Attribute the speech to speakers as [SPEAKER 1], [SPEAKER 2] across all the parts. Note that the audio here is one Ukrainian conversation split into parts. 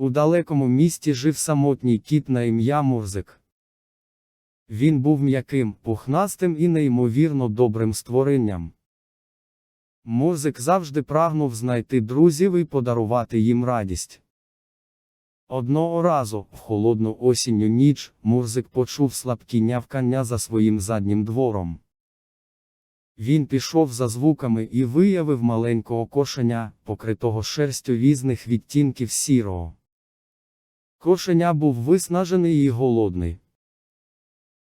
[SPEAKER 1] У далекому місті жив самотній кіт на ім'я Мурзик. Він був м'яким, пухнастим і неймовірно добрим створенням. Мурзик завжди прагнув знайти друзів і подарувати їм радість. Одного разу, в холодну осінню ніч, Мурзик почув слабкі нявкання за своїм заднім двором. Він пішов за звуками і виявив маленького кошеня, покритого шерстю різних відтінків сірого. Кошеня був виснажений і голодний.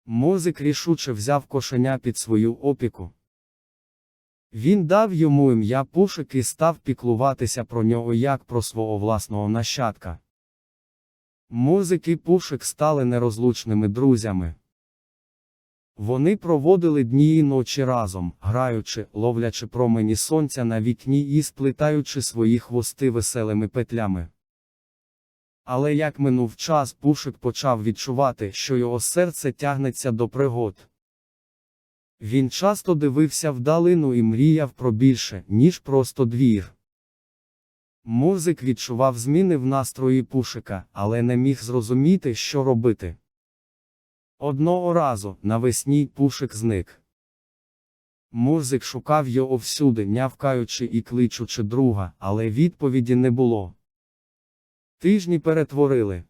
[SPEAKER 1] Мурзик рішуче взяв кошеня під свою опіку. Він дав йому ім'я Пушик і став піклуватися про нього як про свого власного нащадка. Мурзик і Пушик стали нерозлучними друзями. Вони проводили дні і ночі разом, граючи, ловлячи промені сонця на вікні і сплетаючи свої хвости веселими петлями. Але як минув час, Пушик почав відчувати, що його серце тягнеться до пригод. Він часто дивився вдалину і мріяв про більше, ніж просто двір. Мурзик відчував зміни в настрої Пушика, але не міг зрозуміти, що робити. Одного разу, навесні, Пушик зник. Мурзик шукав його всюди, нявкаючи і кличучи друга, але відповіді не було. Тижні перетворили,